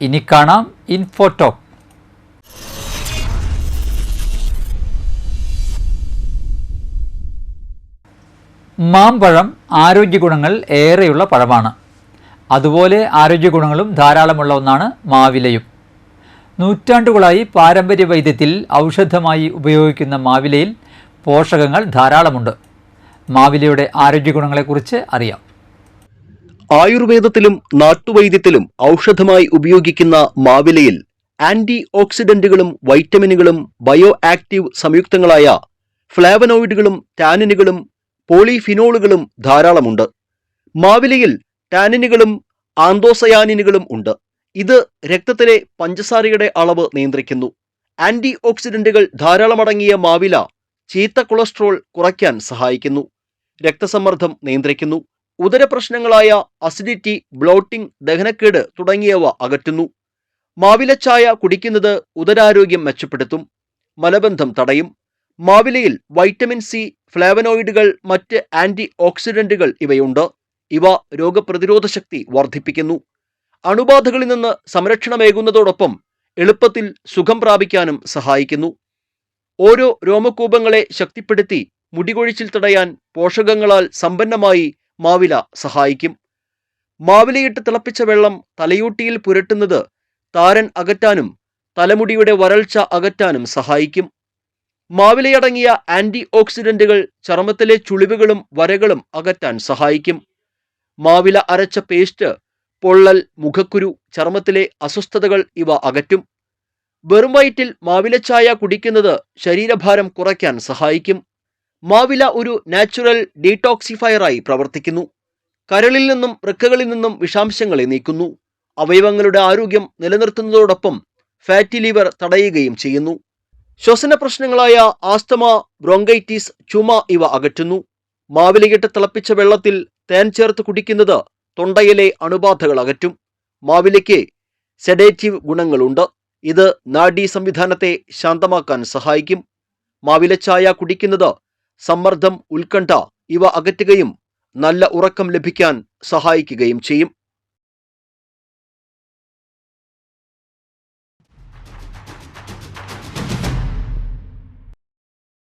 ഇനി കാണാം ഇൻഫോടോക്ക് മാമ്പഴം ആരോഗ്യ ഗുണങ്ങൾ ഏറെയുള്ള പഴമാണ്. അതുപോലെ ആരോഗ്യ ഗുണങ്ങളും ധാരാളമുള്ള ഒന്നാണ് മാവിലയും. നൂറ്റാണ്ടുകളായി പാരമ്പര്യ വൈദ്യത്തിൽ ഔഷധമായി ഉപയോഗിക്കുന്ന മാവിലയിൽ പോഷകങ്ങൾ ധാരാളമുണ്ട്. മാവിലയുടെ ആരോഗ്യ ഗുണങ്ങളെക്കുറിച്ച് അറിയാം. ആയുർവേദത്തിലും നാട്ടുവൈദ്യത്തിലും ഔഷധമായി ഉപയോഗിക്കുന്ന മാവിലയിൽ ആന്റി ഓക്സിഡന്റുകളും വൈറ്റമിനുകളും ബയോ ആക്റ്റീവ് സംയുക്തങ്ങളായ ഫ്ലാവനോയിഡുകളും ടാനിനുകളും പോളിഫിനോളുകളും ധാരാളമുണ്ട്. മാവിലയിൽ ടാനിനുകളും ആന്തോസയാനിനുകളും ഉണ്ട്. ഇത് രക്തത്തിലെ പഞ്ചസാരയുടെ അളവ് നിയന്ത്രിക്കുന്നു. ആന്റി ഓക്സിഡന്റുകൾ ധാരാളമടങ്ങിയ മാവില ചീത്ത കൊളസ്ട്രോൾ കുറയ്ക്കാൻ സഹായിക്കുന്നു. രക്തസമ്മർദ്ദം നിയന്ത്രിക്കുന്നു. ഉദരപ്രശ്നങ്ങളായ അസിഡിറ്റി ബ്ലോട്ടിംഗ് ദഹനക്കേട് തുടങ്ങിയവ അകറ്റുന്നു. മാവിലച്ചായ കുടിക്കുന്നത് ഉദരാരോഗ്യം മെച്ചപ്പെടുത്തും. മലബന്ധം തടയും. മാവിലയിൽ വൈറ്റമിൻ സി ഫ്ലാവനോയിഡുകൾ മറ്റ് ആന്റി ഓക്സിഡന്റുകൾ ഇവയുണ്ട്. ഇവ രോഗപ്രതിരോധ ശക്തി വർദ്ധിപ്പിക്കുന്നു. അണുബാധകളിൽ നിന്ന് സംരക്ഷണമേകുന്നതോടൊപ്പം എളുപ്പത്തിൽ സുഖം പ്രാപിക്കാനും സഹായിക്കുന്നു. ഓരോ രോമകൂപങ്ങളെ ശക്തിപ്പെടുത്തി മുടികൊഴിച്ചിൽ തടയാൻ പോഷകങ്ങളാൽ സമ്പന്നമായി മാവില സഹായിക്കും. മാവിലയിട്ട് തിളപ്പിച്ച വെള്ളം തലയൂട്ടിയിൽ പുരട്ടുന്നത് താരൻ അകറ്റാനും തലമുടിയുടെ വരൾച്ച അകറ്റാനും സഹായിക്കും. മാവിലയടങ്ങിയ ആന്റി ഓക്സിഡന്റുകൾ ചർമ്മത്തിലെ ചുളിവുകളും വരകളും അകറ്റാൻ സഹായിക്കും. മാവില അരച്ച പേസ്റ്റ് പൊള്ളൽ മുഖക്കുരു ചർമ്മത്തിലെ അസ്വസ്ഥതകൾ ഇവ അകറ്റും. വെറും വയറ്റിൽ മാവിലച്ചായ കുടിക്കുന്നത് ശരീരഭാരം കുറയ്ക്കാൻ സഹായിക്കും. മാവില ഒരു നാച്ചുറൽ ഡീടോക്സിഫയറായി പ്രവർത്തിക്കുന്നു. കരളിൽ നിന്നും വൃക്കകളിൽ നിന്നും വിഷാംശങ്ങളെ നീക്കുന്നു. അവയവങ്ങളുടെ ആരോഗ്യം നിലനിർത്തുന്നതോടൊപ്പം ഫാറ്റി ലിവർ തടയുകയും ചെയ്യുന്നു. ശ്വസന പ്രശ്നങ്ങളായ ആസ്തമ ബ്രോങ്കൈറ്റിസ് ചുമ ഇവ അകറ്റുന്നു. മാവിലയിട്ട് തിളപ്പിച്ച വെള്ളത്തിൽ തേൻ ചേർത്ത് കുടിക്കുന്നത് തൊണ്ടയിലെ അണുബാധകൾ അകറ്റും. മാവിലയ്ക്ക് സെഡേറ്റീവ് ഗുണങ്ങളുണ്ട്. ഇത് നാഡീ സംവിധാനത്തെ ശാന്തമാക്കാൻ സഹായിക്കും. മാവിലച്ചായ കുടിക്കുന്നത് സമ്മർദ്ദം ഉത്കണ്ഠ ഇവ അകറ്റുകയും നല്ല ഉറക്കം ലഭിക്കാൻ സഹായിക്കുകയും ചെയ്യും.